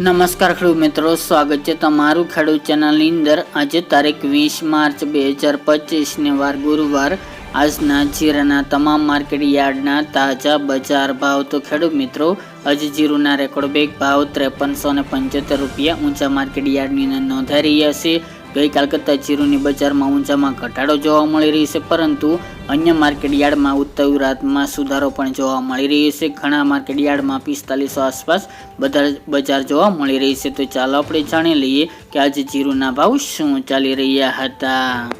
નમસ્કાર ખેડૂત મિત્રો, સ્વાગત છે તમારું ખેડૂત ચેનલની અંદર. આજે તારીખ વીસ માર્ચ બે હજાર પચીસને વાર ગુરુવાર. આજના જીરાના તમામ માર્કેટ યાર્ડના તાજા બજાર ભાવ. તો ખેડૂત મિત્રો, આજે જીરુના રેકોર્ડ બેગ ભાવ ત્રેપનસો ને પંચોતેર રૂપિયા ઊંચા માર્કેટ યાર્ડની નોંધાઈ રહ્યા છે. ગઈકાલ કરતાં જીરુની બજારમાં ઊંચામાં ઘટાડો જોવા મળી રહી છે, પરંતુ અન્ય માર્કેટ યાર્ડમાં ઉત્તર રાતમાં સુધારો પણ જોવા મળી રહ્યો છે. ઘણા માર્કેટ યાર્ડમાં પિસ્તાલીસો આસપાસ બધા બજાર જોવા મળી રહી છે. તો ચાલો આપણે જાણી લઈએ કે આજે જીરુના ભાવ શું ચાલી રહ્યા હતા.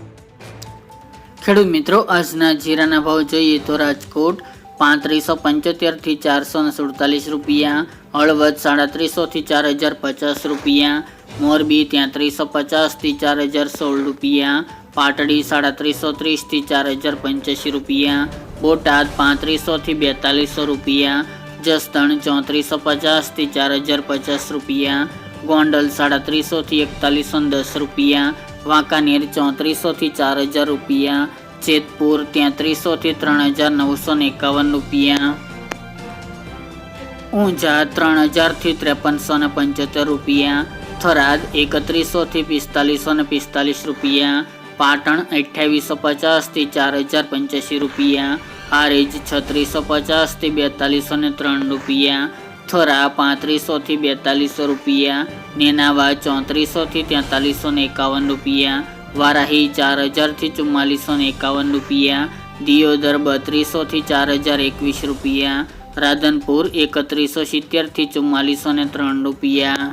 ખેડૂત મિત્રો, આજના જીરાના ભાવ જોઈએ તો રાજકોટ પાંત્રીસો પંચોતેરથી ચારસો ને સુડતાલીસ રૂપિયા, હળવદ સાડત્રીસોથી ચાર હજાર પચાસ રૂપિયા, મોરબી ત્યાંત્રીસો પચાસથી ચાર હજાર સોળ રૂપિયા પાટડી સાડત્રીસો ત્રીસથી ચાર હજાર પંચ્યાસી રૂપિયા, બોટાદ પાંત્રીસોથી બેતાલીસો રૂપિયા, જસદણ ચોત્રીસો પચાસથી ચાર હજાર પચાસ રૂપિયા, ગોંડલ સાડત્રીસોથી એકતાલીસો દસ રૂપિયા, વાંકાનેર ચોત્રીસોથી ચાર હજાર રૂપિયા, જેતપુર તેત્રીસોથી ત્રણ હજાર નવસો ને એકાવન રૂપિયા. ઊંઝા ત્રણ હજારથી ત્રેપનસો ને પંચોતેર રૂપિયા, થરાદ એકત્રીસોથી પિસ્તાલીસો ને પિસ્તાલીસ રૂપિયા પાટણ અઠ્યાવીસો પચાસથી ચાર હજાર પંચ્યાસી રૂપિયા. હારીજ છત્રીસો પચાસથી બેતાલીસો ને ત્રણ રૂપિયા. થરા પાંત્રીસોથી બેતાલીસો રૂપિયા. નેનાવા ચોત્રીસોથી તેતાલીસો ને એકાવન રૂપિયા. વારાહી ચાર હજારથી ચુમ્માલીસો ને એકાવન રૂપિયા. દિયોદર બત્રીસોથી ચાર હજાર એકવીસ રૂપિયા. રાધનપુર એકત્રીસો સિત્તેરથી ચુમ્માલીસો ને ત્રણ રૂપિયા.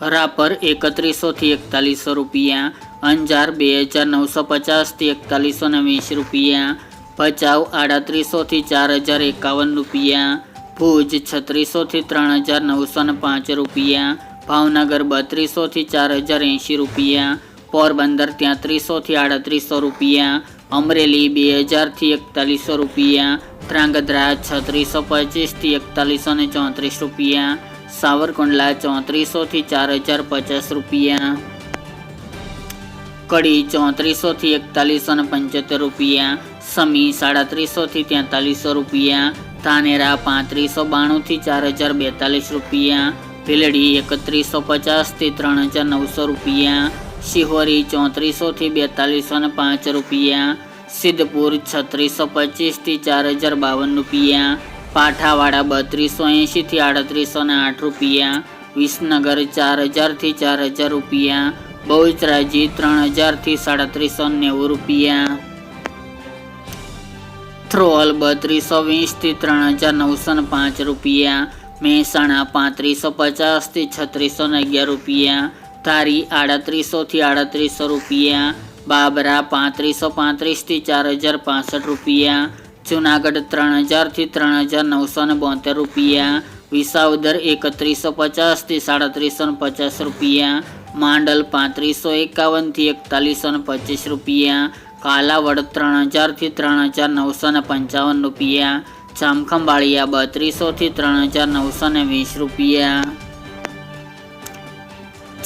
રાપર એકત્રીસોથી એકતાલીસો રૂપિયા. અંજાર બે હજાર નવસો પચાસથી એકતાલીસો ને રૂપિયા. ભચાઉ આડત્રીસોથી ચાર હજાર એકાવન રૂપિયા. ભુજ છત્રીસોથી ત્રણ હજાર નવસો ને પાંચ રૂપિયા. ભાવનગર બત્રીસોથી ચાર હજાર એંશી રૂપિયા. પોરબંદર ત્યાંત્રીસોથી આડત્રીસો રૂપિયા. અમરેલી બે હજારથી એકતાલીસો રૂપિયા. ધ્રાંગધ્રા છત્રીસો પચીસથી એકતાલીસો ને ચોત્રીસ રૂપિયા. સાવરકુંડલા ચોત્રીસોથી ચાર હજાર પચાસ રૂપિયા. કડી ચોત્રીસોથી એકતાલીસો ને પંચોતેર રૂપિયા. સમી સાડત્રીસોથી તેતાલીસો રૂપિયા. તાનેરા પાંત્રીસો બાણુંથી ચાર હજાર બેતાલીસ રૂપિયા. ભીલડી એકત્રીસો પચાસથી ત્રણ હજાર નવસો રૂપિયા. શિહોરી ચોત્રીસોથી બેતાલીસો ને પાંચ રૂપિયા. સિદ્ધપુર છત્રીસો પચીસથી ચાર હજાર બાવન રૂપિયા. પાઠાવાડા બત્રીસો એંશીથી આડત્રીસો ને આઠ રૂપિયા. વિસનગર ચાર હજારથી ચાર હજાર રૂપિયા. બહુચરાજી ત્રણ હજારથી સાડત્રીસો નેવું રૂપિયા. થ્રોલ બત્રીસો વીસથી ત્રણ હજાર નવસો ને પાંચ રૂપિયા. મહેસાણા પાંત્રીસો પચાસથી છત્રીસો ને અગિયાર રૂપિયા. ધારી આડત્રીસોથી આડત્રીસો રૂપિયા. બાબરા પાંત્રીસો પાંત્રીસથી ચાર હજાર પાસઠ રૂપિયા. જુનાગઢ ત્રણ હજારથી ત્રણ હજાર નવસો ને બોતેર રૂપિયા. વિસાવદર એકત્રીસો પચાસથી સાડત્રીસો ને પચાસ રૂપિયા. માંડલ પાંત્રીસો એકાવનથી એકતાલીસો ને પચીસ રૂપિયા. કાલાવડ ત્રણ હજારથી ત્રણ હજાર નવસો ને પંચાવન રૂપિયા. જામખંભાળિયા બત્રીસોથી ત્રણ હજાર નવસો ને વીસ રૂપિયા.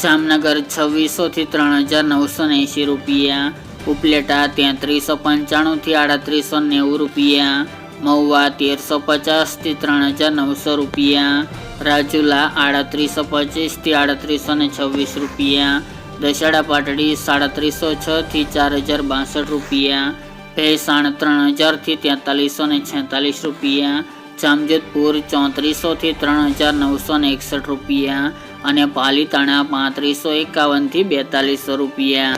જામનગર છવ્વીસોથી ત્રણ હજાર નવસો ને એંશી રૂપિયા. ઉપલેટા તેત્રીસો પંચાણુંથી આડત્રીસો નેવું રૂપિયા. મહુવા તેરસો પચાસથી ત્રણ હજાર નવસો રૂપિયા. રાજુલા આડત્રીસો પચીસથી આડત્રીસો ને છવ્વીસ રૂપિયા. દશેડા પાટડી સાડત્રીસો છથી ચાર હજાર બાસઠ રૂપિયા. ભેસાણ ત્રણ હજારથી તેતાલીસો ને છેતાલીસ રૂપિયા. જામજોધપુર ચોત્રીસોથી ત્રણ હજાર નવસો ને એકસઠ રૂપિયા. અને પાલીતાણા પાંત્રીસો એકાવનથી બેતાલીસો રૂપિયા.